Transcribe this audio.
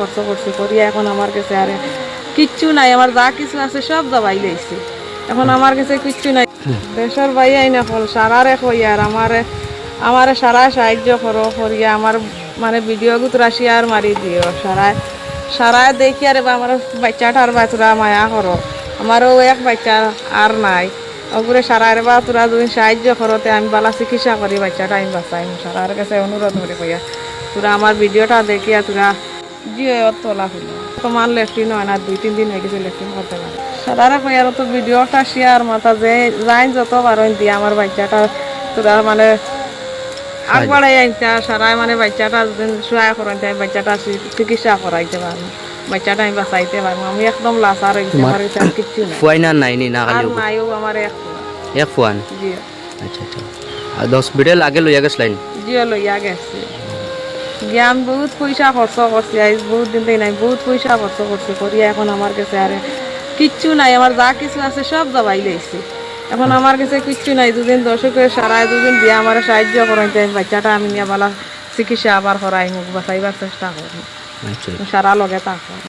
কষ্ট করছি, করিয়া এখন আমার কাছে আরে কিচ্ছু নাই, আমার যা কিছু আছে সব দাবাই লইছে এখন আমার কাছে কিচ্ছু নাই। দেশের ভাই আইনা ফল সারারে কই আর আমারে আমারে সারা সাহায্য করো, করিয়া আমার মানে ভিডিও গুতরা শেয়ার মারি দিও, সারায় সারায় দেখি আরে বা আমার বাচ্চাটার বা তোরা মায়া করো। আমারও এক বাচ্চা আর নাই। ওগুলো সারার বা তোরা যদি সাহায্য করতে আমি বালা চিকিৎসা করি, বাচ্চাটা আমি বাঁচাই সারার কাছে অনুরোধ করে কইয়া, তোরা আমার ভিডিওটা দেখিয়া তোরা জিও তোলা হলো তোমার লেফটিন হয় না দুই তিন দিন হয়ে গেছে লেফটিন করতে পারে সারারে কইয়ার তো ভিডিওটা শেয়ার মাথা যে যাই যত পারো দিয়ে আমার বাচ্চাটা তোরা মানে আগবাড়াই আনতে সারাই মানে বাচ্চাটা সহায় করাইতে বাচ্চাটা চিকিৎসা করাইতে পারব বাচ্চাটা আমি বাঁচাইতে পারব আমি। একদম লাচার হয়ে গেছি আমার কিচ্ছু নাই। ফুয়াই না নাই নি না খালি নাইও আমার এক এক ফুয়ান জি। আচ্ছা আচ্ছা। আর হসপিটাল আগে লইয়া গেছিলেন জিও লইয়া গেছে। গিয়ে আমি বহুত পয়সা খরচ করছি আইস বহুত দিন থেকে নাই বহুত পয়সা খরচ করছি করিয়া এখন আমার কাছে আরে কিচ্ছু নাই আমার যা কিছু আছে সব দাবাই লাইছি এখন আমার কাছে কিচ্ছু নাই দুদিন দর্শকের সারায় দুদিন দিয়ে আমার সাহায্য করেন বাচ্চাটা আমি নিয়ে বালা চিকিৎসা আবার করাই মুখ বাঁচাইবার চেষ্টা করি। আচ্ছা। সারা লগে থাকো